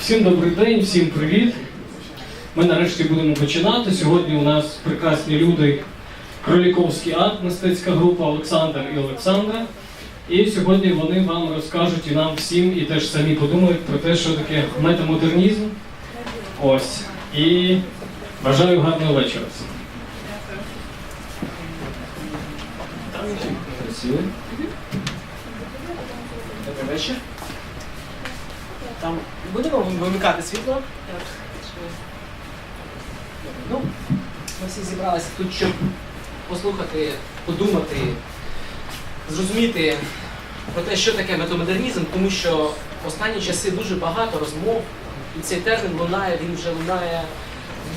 Всім добрий день, всім привіт. Ми нарешті будемо починати. Сьогодні у нас прекрасні люди, Кроліковський ад, мистецька група Олександр і Олександра. І сьогодні вони вам розкажуть і нам всім, і теж самі подумають про те, що таке метамодернізм. Ось. І бажаю гарного вечора. всім. Вечір. Там будемо вимикати світло. Ну, ми всі зібралися тут, щоб послухати, подумати, зрозуміти про те, що таке метамодернізм, тому що в останні часи дуже багато розмов, і цей термін лунає, він вже лунає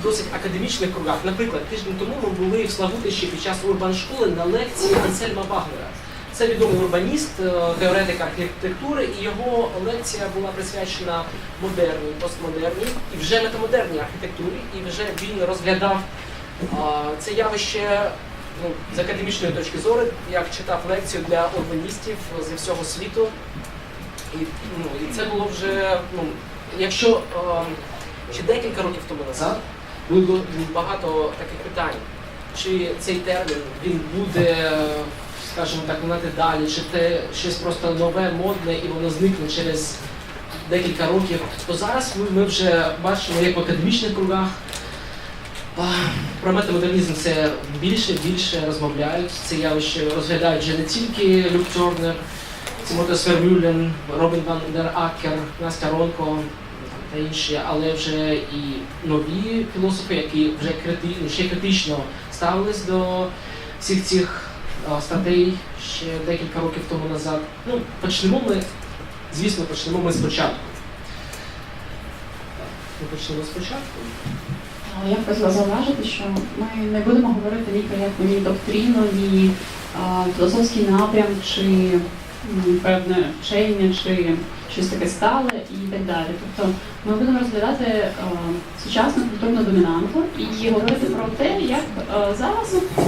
в досить академічних кругах. Наприклад, тиждень тому ми були в Славутищі під час урбан-школи на лекції Ансельма Вагнера. Це відомий урбаніст, е, теоретик архітектури, і його лекція була присвячена модерній, постмодерній і вже метамодерній архітектурі. І вже він розглядав це явище ну, з академічної точки зору, як читав лекцію для урбаністів зі всього світу. І, ну, і це було вже, ну, якщо е, ще декілька років тому назад було багато таких питань, чи цей термін він буде, скажімо так, лунати далі, чи це щось просто нове, модне і воно зникне через декілька років, то зараз ми, ми вже бачимо, як в академічних кругах про метамодернізм це більше більше розмовляють. Це явище розглядають вже не тільки Люк Тернер, Тімоте Свермюлен, Робін Ван дер Акер, Настя Ронко та інші, але вже і нові філософи, які вже крити, ну, ще критично ставились до всіх цих статей ще декілька років тому назад. Ну, почнемо ми, звісно, почнемо ми спочатку. Ми почнемо спочатку. Але Я хотіла зауважити, що ми не будемо говорити ні про яку ні доктрину, ні а, філософський напрям, чи певне вчення, чи щось таке стале і так далі. Тобто ми будемо розглядати а, сучасну культурну домінанту і говорити про те, як а, зараз а,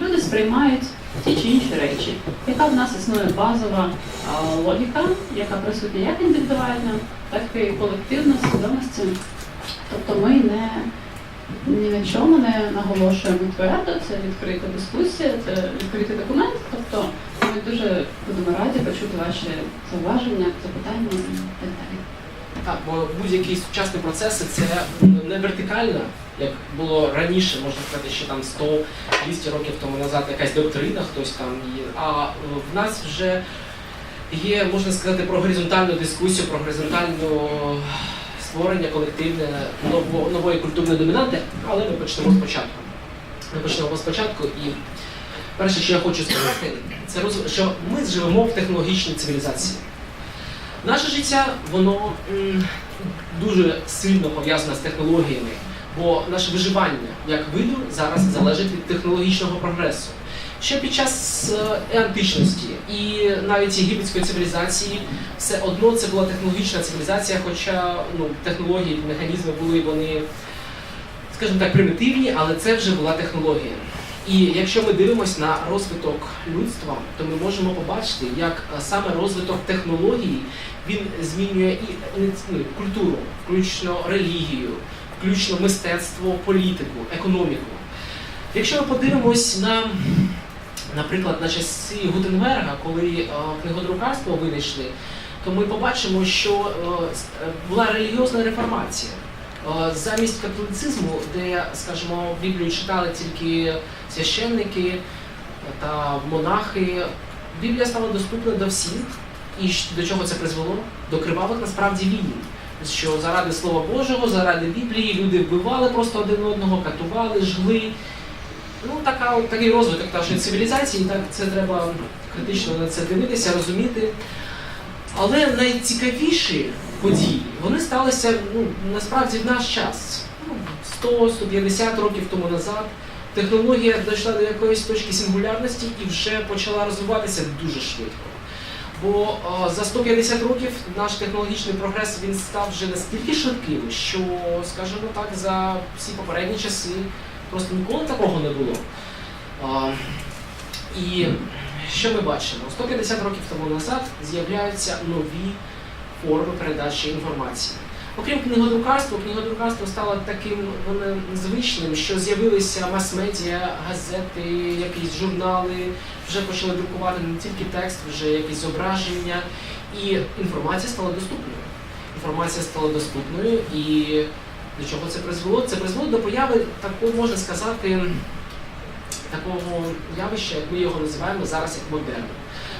люди сприймають ті чи інші речі, яка в нас існує базова а, логіка, яка присутня як індивідуальна, так і колективна свідомості. Тобто ми не ні на чому не наголошуємо твердо, це відкрита дискусія, це відкритий документ. Тобто дуже будемо раді почути ваші зауваження, запитання і так далі. Так, бо будь-які сучасні процеси це не вертикальна, як було раніше, можна сказати, ще там 100-200 років тому назад якась доктрина, хтось там є. А е, в нас вже є, можна сказати, про горизонтальну дискусію, про горизонтальну створення колективне нової культурної домінанти, але ми почнемо спочатку. Ми почнемо спочатку і перше, що я хочу сказати, це що ми живемо в технологічній цивілізації. Наше життя, воно дуже сильно пов'язане з технологіями, бо наше виживання як виду зараз залежить від технологічного прогресу. Ще під час е, античності і навіть єгипетської цивілізації все одно це була технологічна цивілізація, хоча ну, технології, механізми були вони, скажімо так, примітивні, але це вже була технологія. І якщо ми дивимося на розвиток людства, то ми можемо побачити, як е, саме розвиток технологій він змінює і е, ну, культуру, включно релігію, включно мистецтво, політику, економіку. Якщо ми подивимось на, наприклад, на часи Гутенберга, коли е, книгодрукарство винайшли, то ми побачимо, що е, була релігіозна реформація. Е, Замість католицизму, де, скажімо, Біблію читали тільки священники та монахи, Біблія стала доступна до всіх. І до чого це призвело? До кривавих насправді війн. Що заради Слова Божого, заради Біблії люди вбивали просто один одного, катували, жгли. Ну, така, такий розвиток нашої цивілізації, так це треба критично на це дивитися, розуміти. Але найцікавіші події вони сталися ну, насправді в наш час. Ну, 100-150 років тому назад. Технологія дійшла до якоїсь точки сингулярності і вже почала розвиватися дуже швидко. Бо е, за 150 років наш технологічний прогрес він став вже настільки швидким, що, скажімо так, за всі попередні часи просто ніколи такого не було. А, і що ми бачимо? 150 років тому назад з'являються нові форми передачі інформації. Окрім книгодрукарства, книгодрукарство стало таким звичним, що з'явилися мас-медіа, газети, якісь журнали, вже почали друкувати не тільки текст, вже якісь зображення, і інформація стала доступною. Інформація стала доступною, і до чого це призвело? Це призвело до появи такого, можна сказати, такого явища, як ми його називаємо зараз як модерн.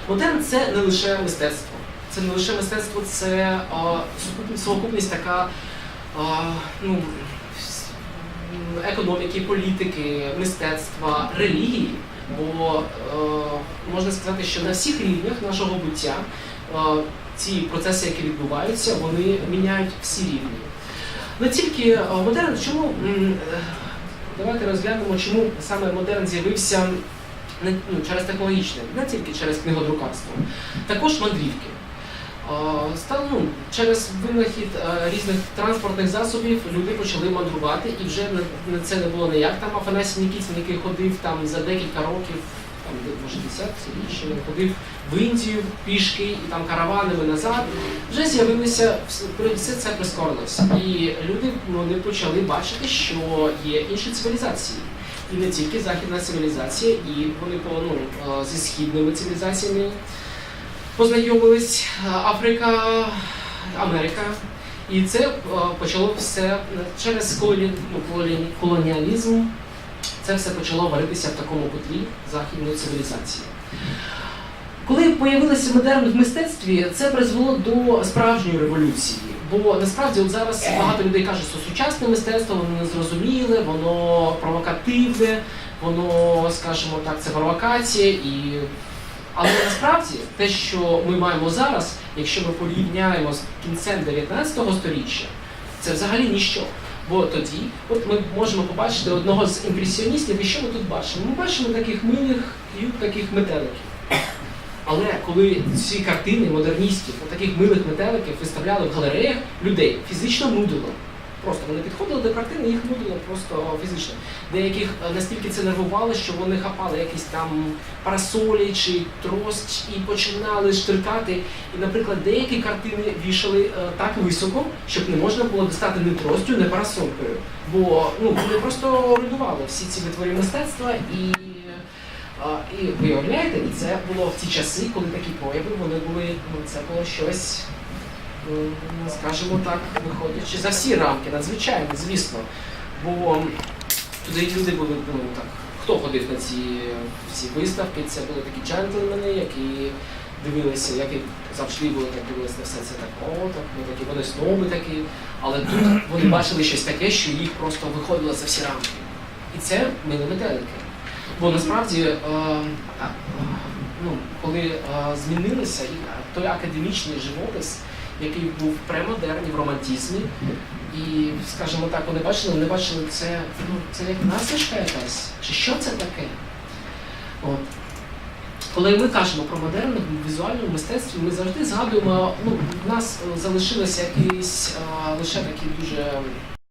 Модерн це не лише мистецтво. Це не лише мистецтво, це совокупність така ну, економіки, політики, мистецтва, релігії. Бо е, можна сказати, що на всіх рівнях нашого буття е, ці процеси, які відбуваються, вони міняють всі рівні. Не тільки е, модерн, чому давайте розглянемо, чому саме модерн з'явився не ну, через технологічне, не тільки через книгодрукарство, також мандрівки. Став, ну, через винахід е, різних транспортних засобів люди почали мандрувати, і вже це не було не як там Афанасій Нікітін, який ходив там за декілька років, там може десятки він ходив в Індію пішки і там караванами назад. Вже з'явилися все це прискорилося. І люди вони почали бачити, що є інші цивілізації. І не тільки західна цивілізація, і вони ну, е, зі східними цивілізаціями познайомились е, Африка, Америка. І це е, почало все через ну, колоні- колоніалізм. Це все почало варитися в такому котлі західної цивілізації. Коли появилося модерн в мистецтві, це призвело до справжньої революції. Бо насправді от зараз багато людей кажуть, що сучасне мистецтво воно незрозуміле, воно провокативне, воно, скажімо так, це провокація і. Але насправді те, що ми маємо зараз, якщо ми порівняємо з кінцем 19 століття, це взагалі ніщо. Бо тоді, от ми можемо побачити одного з імпресіоністів, і що ми тут бачимо? Ми бачимо таких милих, к'ют, таких метеликів. Але коли ці картини модерністів, таких милих метеликів виставляли в галереях, людей фізично нудило. Просто вони підходили до картини, їх нудило просто фізично. Деяких е, настільки це нервувало, що вони хапали якісь там парасолі чи трость і починали штрикати. І, наприклад, деякі картини вішали е, так високо, щоб не можна було достати ні тростю, ні парасолькою. Бо ну, вони просто руйнували всі ці витвори мистецтва і. І виявляєте, це було в ті часи, коли такі прояви вони були, ну це було щось, скажімо так, виходячи за всі рамки, надзвичайно, звісно. Бо туди люди були, ну так, хто ходив на ці всі виставки, це були такі джентльмени, які дивилися, які завжди були так дивилися на все це так, о, так, ми такі, вони сноби такі. Але тут вони бачили щось таке, що їх просто виходило за всі рамки. І це мили метелики. Бо насправді, е, ну, коли е, змінилися і той академічний живопис, який був в премодерні, в романтизмі, і, скажімо так, вони бачили, вони бачили це, ну, це як насмішка якась, чи що це таке? От. Коли ми кажемо про модерн в візуальному мистецтві, ми завжди згадуємо, ну, в нас е, залишилися якісь а, лише такі дуже